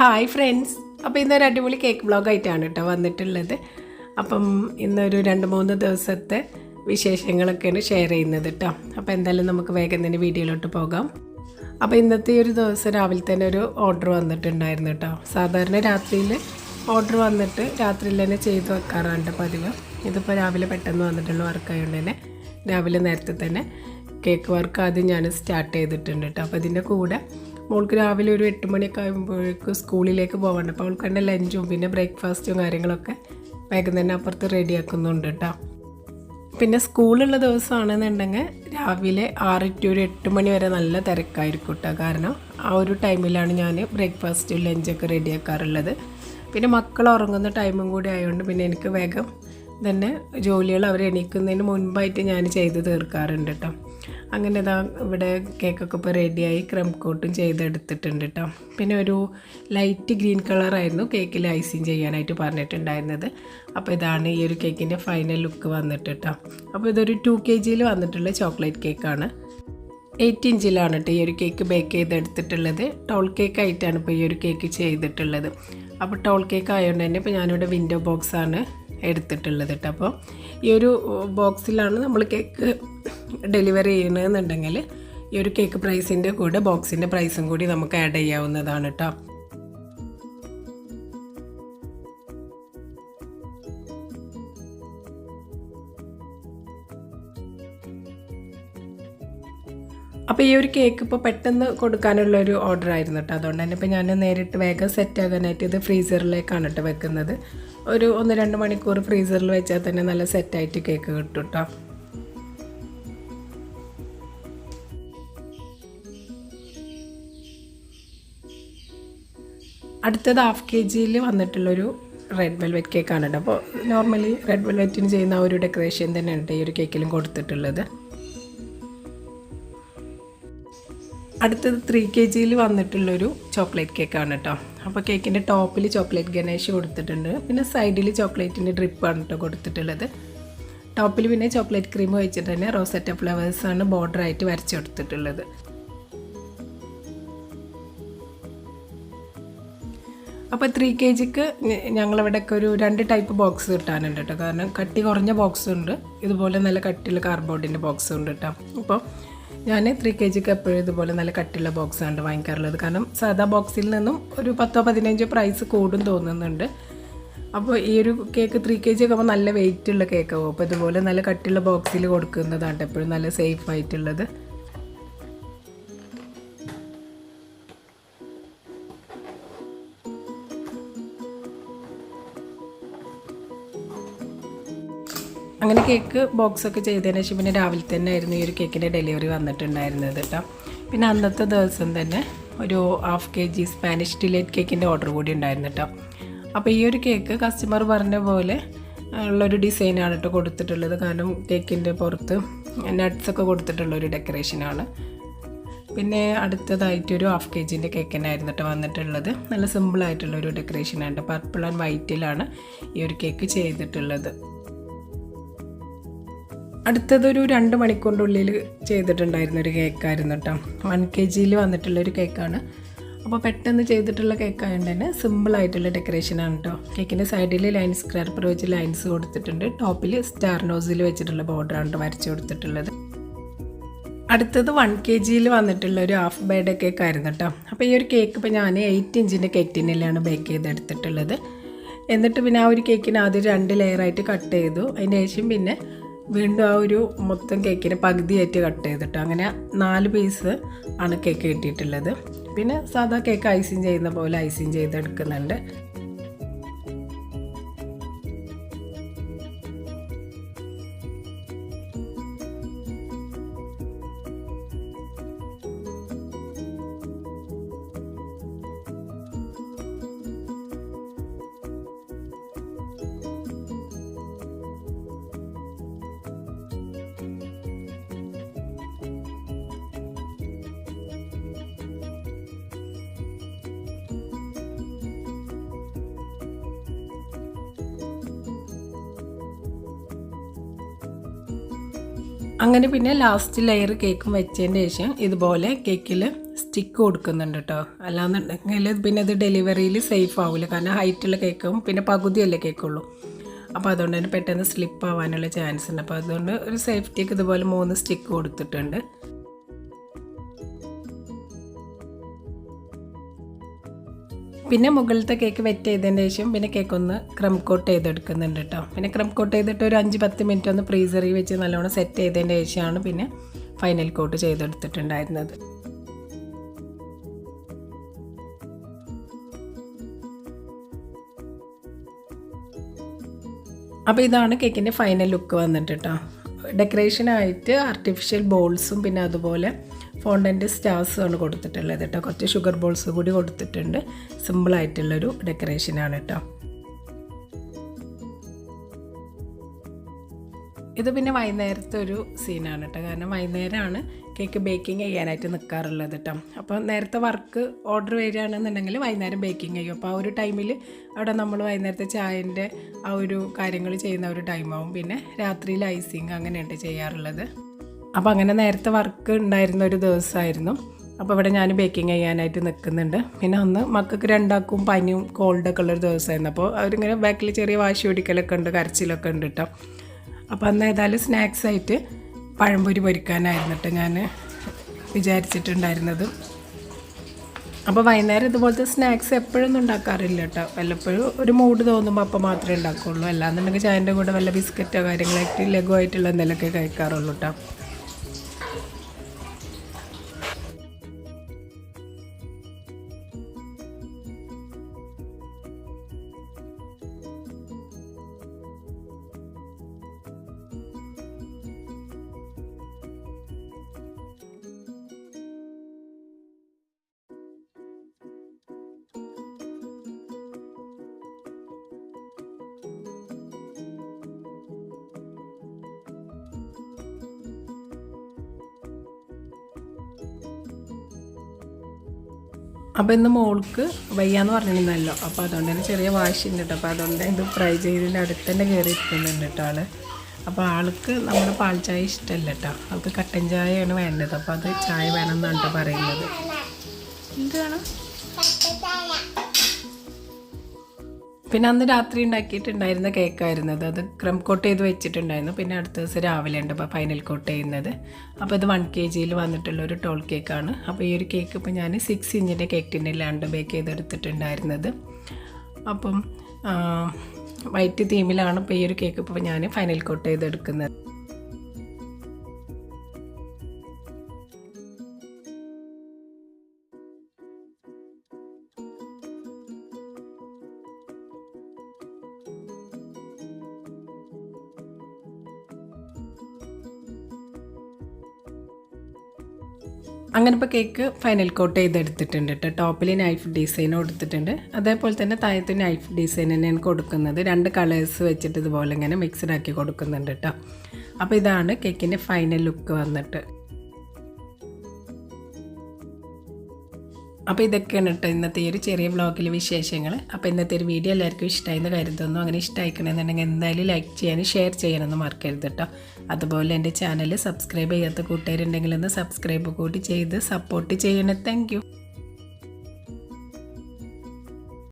Hi friends. അപ്പോൾ ഇന്നൊരു അടിപൊളി കേക്ക് ബ്ലോഗായിട്ടാണ് കേട്ടോ വന്നിട്ടുള്ളത്. അപ്പം ഇന്നൊരു രണ്ട് മൂന്ന് ദിവസത്തെ വിശേഷങ്ങളൊക്കെയാണ് ഷെയർ ചെയ്യുന്നത് കേട്ടോ. അപ്പോൾ എന്തായാലും നമുക്ക് വേഗം തന്നെ വീഡിയോയിലോട്ട് പോകാം. അപ്പോൾ ഇന്നത്തെ ഒരു ദിവസം രാവിലെ തന്നെ ഒരു ഓർഡർ വന്നിട്ടുണ്ടായിരുന്നു കേട്ടോ. സാധാരണ രാത്രിയിൽ ഓർഡർ വന്നിട്ട് രാത്രിയിൽ തന്നെ ചെയ്ത് വെക്കാറുണ്ട് പതിവ്. ഇതിപ്പോൾ രാവിലെ പെട്ടെന്ന് വന്നിട്ടുള്ള വർക്കായതുകൊണ്ട് തന്നെ രാവിലെ നേരത്തെ തന്നെ കേക്ക് വർക്ക് ആദ്യം ഞാൻ സ്റ്റാർട്ട് ചെയ്തിട്ടുണ്ട് കേട്ടോ അപ്പോൾ ഇതിന്റെ കൂടെ മോൾക്ക് രാവിലെ ഒരു എട്ട് മണിയൊക്കെ ആകുമ്പോഴേക്കും സ്കൂളിലേക്ക് പോകണം അപ്പോൾ അവൾക്ക് തന്നെ ലഞ്ചും പിന്നെ ബ്രേക്ക്ഫാസ്റ്റും കാര്യങ്ങളൊക്കെ വേഗം തന്നെ അപ്പുറത്ത് റെഡിയാക്കുന്നുണ്ട് കേട്ടോ പിന്നെ സ്കൂളുള്ള ദിവസമാണെന്നുണ്ടെങ്കിൽ രാവിലെ ആറ് ടു ഒരു എട്ട് മണി വരെ നല്ല തിരക്കായിരിക്കും കേട്ടോ കാരണം ആ ഒരു ടൈമിലാണ് ഞാൻ ബ്രേക്ക്ഫാസ്റ്റും ലഞ്ചൊക്കെ റെഡിയാക്കാറുള്ളത് പിന്നെ മക്കൾ ഉറങ്ങുന്ന ടൈമും കൂടി ആയതുകൊണ്ട് പിന്നെ എനിക്ക് വേഗം തന്നെ ജോലികൾ അവർ എണീക്കുന്നതിന് മുൻപായിട്ട് ഞാൻ ചെയ്ത് തീർക്കാറുണ്ട് കേട്ടോ അങ്ങനെ ഇതാ ഇവിടെ കേക്കൊക്കെ ഇപ്പോൾ റെഡിയായി ക്രം കോട്ടും ചെയ്തെടുത്തിട്ടുണ്ട് കേട്ടോ പിന്നെ ഒരു ലൈറ്റ് ഗ്രീൻ കളറായിരുന്നു കേക്കിൽ ഐസിങ് ചെയ്യാനായിട്ട് പറഞ്ഞിട്ടുണ്ടായിരുന്നത്. അപ്പോൾ ഇതാണ് ഈ ഒരു കേക്കിന്റെ ഫൈനൽ ലുക്ക് വന്നിട്ട് കേട്ടോ അപ്പോൾ ഇതൊരു ടു കെ ജിയിൽ വന്നിട്ടുള്ള ചോക്ലേറ്റ് കേക്കാണ് എയ്റ്റ് ഇഞ്ചിലാണ് കേട്ടോ ഈ ഒരു കേക്ക് ബേക്ക് ചെയ്തെടുത്തിട്ടുള്ളത്. ടോൾ കേക്ക് ആയിട്ടാണ് ഇപ്പോൾ ഈ ഒരു കേക്ക് ചെയ്തിട്ടുള്ളത്. അപ്പോൾ ടോൾ കേക്ക് ആയതുകൊണ്ട് തന്നെ ഇപ്പോൾ ഞാനിവിടെ വിൻഡോ ബോക്സാണ് എടുത്തിട്ടുള്ളത് കേട്ടോ അപ്പോൾ ഈ ഒരു ബോക്സിലാണ് നമ്മൾ കേക്ക് ഡെലിവറി ചെയ്യണമെന്നുണ്ടെങ്കിൽ ഈ ഒരു കേക്ക് പ്രൈസിന്റെ കൂടെ ബോക്സിന്റെ പ്രൈസും കൂടി നമുക്ക് ആഡ് ചെയ്യാവുന്നതാണ് കേട്ടോ അപ്പോൾ ഈ ഒരു കേക്ക് ഇപ്പോൾ പെട്ടെന്ന് കൊടുക്കാനുള്ള ഒരു ഓർഡർ ആയിരുന്നു കേട്ടോ അതുകൊണ്ട് തന്നെ ഇപ്പോൾ ഞാൻ നേരിട്ട് വേഗം സെറ്റ് ആകാനായിട്ട് ഇത് ഫ്രീസറിലേക്കാണ് കേട്ടോ വെക്കുന്നത്. ഒരു ഒന്ന് രണ്ട് മണിക്കൂർ ഫ്രീസറിൽ വെച്ചാൽ തന്നെ നല്ല സെറ്റായിട്ട് കേക്ക് കിട്ടും കേട്ടോ അടുത്തത് ഹാഫ് കെ ജിയിൽ വന്നിട്ടുള്ളൊരു റെഡ് വെൽവെറ്റ് കേക്കാണ് കേട്ടോ അപ്പോൾ നോർമലി റെഡ് വെൽവെറ്റിന് ചെയ്യുന്ന ആ ഒരു ഡെക്കറേഷൻ തന്നെയാണ് ഈ ഒരു കേക്കിലും കൊടുത്തിട്ടുള്ളത്. അടുത്തത് ത്രീ കെ ജിയിൽ വന്നിട്ടുള്ളൊരു ചോക്ലേറ്റ് കേക്കാണ് കേട്ടോ അപ്പോൾ കേക്കിന്റെ ടോപ്പിൽ ചോക്ലേറ്റ് ഗണേഷ് കൊടുത്തിട്ടുണ്ട്. പിന്നെ സൈഡിൽ ചോക്ലേറ്റിന്റെ ഡ്രിപ്പാണ് കേട്ടോ കൊടുത്തിട്ടുള്ളത്. ടോപ്പിൽ പിന്നെ ചോക്ലേറ്റ് ക്രീം വെച്ചിട്ട് തന്നെ റോസറ്റ ഫ്ലവേഴ്സാണ് ബോർഡറായിട്ട് വരച്ചു കൊടുത്തിട്ടുള്ളത്. അപ്പോൾ ത്രീ കെ ജിക്ക് ഞങ്ങളിവിടെയൊക്കെ ഒരു രണ്ട് ടൈപ്പ് ബോക്സ് കിട്ടാനുണ്ട് കേട്ടോ കാരണം കട്ടി കുറഞ്ഞ ബോക്സും ഉണ്ട്. ഇതുപോലെ നല്ല കട്ടിയുള്ള കാർഡ്ബോർഡിന്റെ ബോക്സും ഉണ്ട് കേട്ടോ അപ്പോൾ ഞാൻ ത്രീ കെ ജിക്ക് എപ്പോഴും ഇതുപോലെ നല്ല കട്ടിയുള്ള ബോക്സാണ് വാങ്ങിക്കാറുള്ളത്. കാരണം സാധാ ബോക്സിൽ നിന്നും ഒരു പത്തോ പതിനഞ്ചോ പ്രൈസ് കൂടും തോന്നുന്നുണ്ട്. അപ്പോൾ ഈ ഒരു കേക്ക് ത്രീ കെ ജി ഒക്കെ ആകുമ്പോൾ നല്ല വെയിറ്റ് ഉള്ള കേക്കാവും അപ്പോൾ ഇതുപോലെ നല്ല കട്ടിയുള്ള ബോക്സിൽ കൊടുക്കുന്നതാണ് എപ്പോഴും നല്ല സേഫ് ആയിട്ടുള്ളത്. അങ്ങനെ കേക്ക് ബോക്സ് ഒക്കെ ചെയ്തതിന് ശേഷം പിന്നെ രാവിലെ തന്നെ ആയിരുന്നു ഈ ഒരു കേക്കിന്റെ ഡെലിവറി വന്നിട്ടുണ്ടായിരുന്നത് കേട്ടോ. പിന്നെ അന്നത്തെ ദിവസം തന്നെ ഒരു half K G Spanish delight കേക്കിന്റെ ഓർഡർ കൂടി ഉണ്ടായിരുന്നു കേട്ടോ. അപ്പോൾ ഈ ഒരു കേക്ക് കസ്റ്റമർ പറഞ്ഞ പോലെ ഉള്ളൊരു ഡിസൈനാണ് കേട്ടോ കൊടുത്തിട്ടുള്ളത്. കാരണം കേക്കിന്റെ പുറത്ത് നട്ട്സൊക്കെ കൊടുത്തിട്ടുള്ള ഒരു ഡെക്കറേഷനാണ് പിന്നെ അടുത്തതായിട്ട് ഒരു ഹാഫ് കെ ജിന്റെ കേക്ക് തന്നെയായിരുന്നു കേട്ടോ വന്നിട്ടുള്ളത്. നല്ല സിമ്പിളായിട്ടുള്ള ഒരു ഡെക്കറേഷനാണ് പർപ്പിൾ ആൻഡ് വൈറ്റിലാണ് ഈ ഒരു കേക്ക് ചെയ്തിട്ടുള്ളത്. അടുത്തതൊരു രണ്ട് മണിക്കൂറിന്റെ ഉള്ളിൽ ചെയ്തിട്ടുണ്ടായിരുന്ന ഒരു കേക്കായിരുന്നു കേട്ടോ. വൺ കെ ജിയിൽ വന്നിട്ടുള്ളൊരു കേക്കാണ്. അപ്പോൾ പെട്ടെന്ന് ചെയ്തിട്ടുള്ള കേക്കായതുകൊണ്ട് തന്നെ സിമ്പിളായിട്ടുള്ള ഡെക്കറേഷനാണ് കേട്ടോ. കേക്കിന്റെ സൈഡിൽ ലൈൻസ് സ്ക്രാപ്പർ വെച്ച് ലൈൻസ് കൊടുത്തിട്ടുണ്ട്. ടോപ്പിൽ സ്റ്റാർ നോസിൽ വെച്ചിട്ടുള്ള ബോർഡറാണ് വരച്ച് കൊടുത്തിട്ടുള്ളത്. അടുത്തത് വൺ കെ ജിയിൽ വന്നിട്ടുള്ള ഒരു ഹാഫ് ബേഡേ കേക്ക് ആയിരുന്നു കേട്ടോ അപ്പോൾ ഈ ഒരു കേക്ക് ഇപ്പോൾ ഞാൻ എയ്റ്റ് ഇഞ്ചിന്റെ കെറ്റിനിലാണ് ബേക്ക് ചെയ്തെടുത്തിട്ടുള്ളത്. എന്നിട്ട് പിന്നെ ആ ഒരു കേക്കിന് ആദ്യം രണ്ട് ലെയറായിട്ട് കട്ട് ചെയ്തു. അതിന് ശേഷം പിന്നെ വീണ്ടും ആ ഒരു മൊത്തം കേക്കിന് പകുതിയായിട്ട് കട്ട് ചെയ്തിട്ട് അങ്ങനെ നാല് പീസ് ആണ് കേക്ക് കിട്ടിയിട്ടുള്ളത്. പിന്നെ സാധാ കേക്ക് ഐസിങ് ചെയ്യുന്ന പോലെ ഐസിങ് ചെയ്തെടുക്കുന്നുണ്ട്. അങ്ങനെ പിന്നെ ലാസ്റ്റ് ലെയർ കേക്കും വെച്ചതിന് ശേഷം ഇതുപോലെ കേക്കിൽ സ്റ്റിക്ക് കൊടുക്കുന്നുണ്ട് കേട്ടോ അല്ലാന്നുണ്ടെങ്കിൽ പിന്നെ ഇത് ഡെലിവറിയിൽ സേഫ് ആവില്ല കാരണം ഹൈറ്റുള്ള കേക്കും പിന്നെ പകുതിയല്ലേ കേക്കുള്ളൂ അപ്പോൾ അതുകൊണ്ട് തന്നെ പെട്ടെന്ന് സ്ലിപ്പ് ആവാനുള്ള ചാൻസ് ഉണ്ട്. അപ്പോൾ അതുകൊണ്ട് ഒരു സേഫ്റ്റിക്ക് ഇതുപോലെ മൂന്ന് സ്റ്റിക്ക് കൊടുത്തിട്ടുണ്ട്. പിന്നെ മുകളിലത്തെ കേക്ക് വെറ്റ് ചെയ്തതിന് ശേഷം പിന്നെ കേക്ക് ഒന്ന് ക്രം കോട്ട് ചെയ്തെടുക്കുന്നുണ്ട് കേട്ടോ. പിന്നെ ക്രം കോട്ട് ചെയ്തിട്ട് ഒരു അഞ്ച് പത്ത് മിനിറ്റ് ഒന്ന് ഫ്രീസറിൽ വെച്ച് നല്ലോണം സെറ്റ് ചെയ്തതിന് ശേഷമാണ് പിന്നെ ഫൈനൽ കോട്ട് ചെയ്തെടുത്തിട്ടുണ്ടായിരുന്നത്. അപ്പോൾ ഇതാണ് കേക്കിന്റെ ഫൈനൽ ലുക്ക് വന്നിട്ട് കേട്ടോ. ഡെക്കറേഷനായിട്ട് ആർട്ടിഫിഷ്യൽ ബോൾസും പിന്നെ അതുപോലെ ഫോണ്ടന്റ് സ്റ്റാർസ് ആണ് കൊടുത്തിട്ടുള്ളത് കേട്ടോ കുറച്ച് ഷുഗർ ബോൾസ് കൂടി കൊടുത്തിട്ടുണ്ട്. സിമ്പിളായിട്ടുള്ളൊരു ഡെക്കറേഷനാണ് കേട്ടോ ഇത് പിന്നെ വൈകുന്നേരത്തെ ഒരു സീനാണ് കേട്ടോ കാരണം വൈകുന്നേരമാണ് കേക്ക് ബേക്കിംഗ് ചെയ്യാനായിട്ട് നിൽക്കാറുള്ളത് കേട്ടോ അപ്പോൾ നേരത്തെ വർക്ക് ഓർഡർ വരികയാണെന്നുണ്ടെങ്കിൽ വൈകുന്നേരം ബേക്കിംഗ് ചെയ്യും. അപ്പോൾ ആ ഒരു ടൈമിൽ അവിടെ നമ്മൾ വൈകുന്നേരത്തെ ചായന്റെ ആ ഒരു കാര്യങ്ങൾ ചെയ്യുന്ന ഒരു ടൈമാവും പിന്നെ രാത്രിയിൽ ഐസിങ് അങ്ങനെയുണ്ട് ചെയ്യാറുള്ളത്. അപ്പോൾ അങ്ങനെ നേരത്തെ വർക്ക് ഉണ്ടായിരുന്ന ഒരു ദിവസമായിരുന്നു. അപ്പോൾ ഇവിടെ ഞാൻ ബേക്കിംഗ് ചെയ്യാനായിട്ട് നിൽക്കുന്നുണ്ട്. പിന്നെ ഒന്ന് മക്കൾക്ക് രണ്ടാക്കും പനിയും കോൾഡൊക്കെ ഉള്ളൊരു ദിവസമായിരുന്നു. അപ്പോൾ അവരിങ്ങനെ ബാക്കിൽ ചെറിയ വാശി പിടിക്കലൊക്കെ ഉണ്ട് കരച്ചിലൊക്കെ ഉണ്ട് കേട്ടോ അപ്പോൾ അന്ന് ഏതായാലും സ്നാക്സ് ആയിട്ട് പഴംപൊരി പൊരിക്കാനായിരുന്നു കേട്ടോ ഞാൻ വിചാരിച്ചിട്ടുണ്ടായിരുന്നത്. അപ്പോൾ വൈകുന്നേരം ഇതുപോലത്തെ സ്നാക്സ് എപ്പോഴൊന്നും ഉണ്ടാക്കാറില്ല കേട്ടോ വല്ലപ്പോഴും ഒരു മൂഡ് തോന്നുമ്പോൾ അപ്പോൾ മാത്രമേ ഉണ്ടാക്കുകയുള്ളൂ അല്ലാന്നുണ്ടെങ്കിൽ ചായന്റെ കൂടെ വല്ല ബിസ്ക്കറ്റോ കാര്യങ്ങളായിട്ട് ലഘുവായിട്ടുള്ള എന്തെങ്കിലുമൊക്കെ കഴിക്കാറുള്ളൂ കേട്ടോ അപ്പോൾ ഇന്ന് മോൾക്ക് വയ്യാന്ന് പറഞ്ഞിരുന്നല്ലോ. അപ്പോൾ അതുകൊണ്ട് തന്നെ ചെറിയ വാശിയുണ്ട് കേട്ടോ. അപ്പോൾ അതുകൊണ്ട് ഇത് ഫ്രൈ ചെയ്തതിന്റെ അടുത്ത് തന്നെ കയറി ഇരിക്കുന്നുണ്ട് കേട്ടോ ആൾ അപ്പോൾ ആൾക്ക് നമ്മുടെ പാൽ ചായ ഇഷ്ടമല്ല കേട്ടോ. ആൾക്ക് കട്ടൻ ചായയാണ് വേണ്ടത്. അപ്പോൾ അത് ചായ വേണം എന്നാണ് കേട്ടോ പറയുന്നത്. എന്താണ് പിന്നെ അന്ന് രാത്രി ഉണ്ടാക്കിയിട്ടുണ്ടായിരുന്ന കേക്കായിരുന്നത് അത്. ക്രം കോട്ട് ചെയ്ത് വെച്ചിട്ടുണ്ടായിരുന്നു. പിന്നെ അടുത്ത ദിവസം രാവിലെ ഉണ്ട് അപ്പോൾ ഫൈനൽ കോട്ട് ചെയ്യുന്നത്. അപ്പോൾ ഇത് വൺ കെ ജിയിൽ വന്നിട്ടുള്ള ഒരു ടോൾ കേക്കാണ് അപ്പോൾ ഈ ഒരു കേക്ക് ഇപ്പോൾ ഞാൻ സിക്സ് ഇഞ്ചിന്റെ കേക്ക് ടിന്നിലാണ് ബേക്ക് ചെയ്തെടുത്തിട്ടുണ്ടായിരുന്നത്. അപ്പം വൈറ്റ് തീമിലാണ് ഇപ്പോൾ ഈ ഒരു കേക്ക് ഇപ്പോൾ ഞാൻ ഫൈനൽ കോട്ട് ചെയ്തെടുക്കുന്നത്. അങ്ങനെ ഇപ്പോൾ കേക്ക് ഫൈനൽ കോട്ട് ചെയ്തെടുത്തിട്ടുണ്ട് കേട്ടോ ടോപ്പിൽ നൈഫ് ഡിസൈൻ കൊടുത്തിട്ടുണ്ട്. അതേപോലെ തന്നെ താഴത്ത് നൈഫ് ഡിസൈൻ തന്നെയാണ് കൊടുക്കുന്നത്. രണ്ട് കളേഴ്സ് വെച്ചിട്ട് ഇതുപോലെ ഇങ്ങനെ മിക്സ്ഡ് ആക്കി കൊടുക്കുന്നുണ്ട് കേട്ടോ അപ്പോൾ ഇതാണ് കേക്കിന്റെ ഫൈനൽ ലുക്ക് വന്നിട്ട്. അപ്പോൾ ഇതൊക്കെയാണ് കേട്ടോ ഇന്നത്തെ ഒരു ചെറിയ ബ്ലോഗിലെ വിശേഷങ്ങൾ അപ്പോൾ ഇന്നത്തെ ഒരു വീഡിയോ എല്ലാവർക്കും ഇഷ്ടമായി എന്ന് കരുതുന്നു. അങ്ങനെ ഇഷ്ടമായിക്കണമെന്നുണ്ടെങ്കിൽ എന്തായാലും ലൈക്ക് ചെയ്യാനും ഷെയർ ചെയ്യാനൊന്നും മറക്കരുത് കേട്ടോ. അതുപോലെ എന്റെ ചാനൽ സബ്സ്ക്രൈബ് ചെയ്യാത്ത കൂട്ടുകാരുണ്ടെങ്കിൽ ഒന്ന് സബ്സ്ക്രൈബ് കൂടി ചെയ്ത് സപ്പോർട്ട് ചെയ്യണേ. താങ്ക്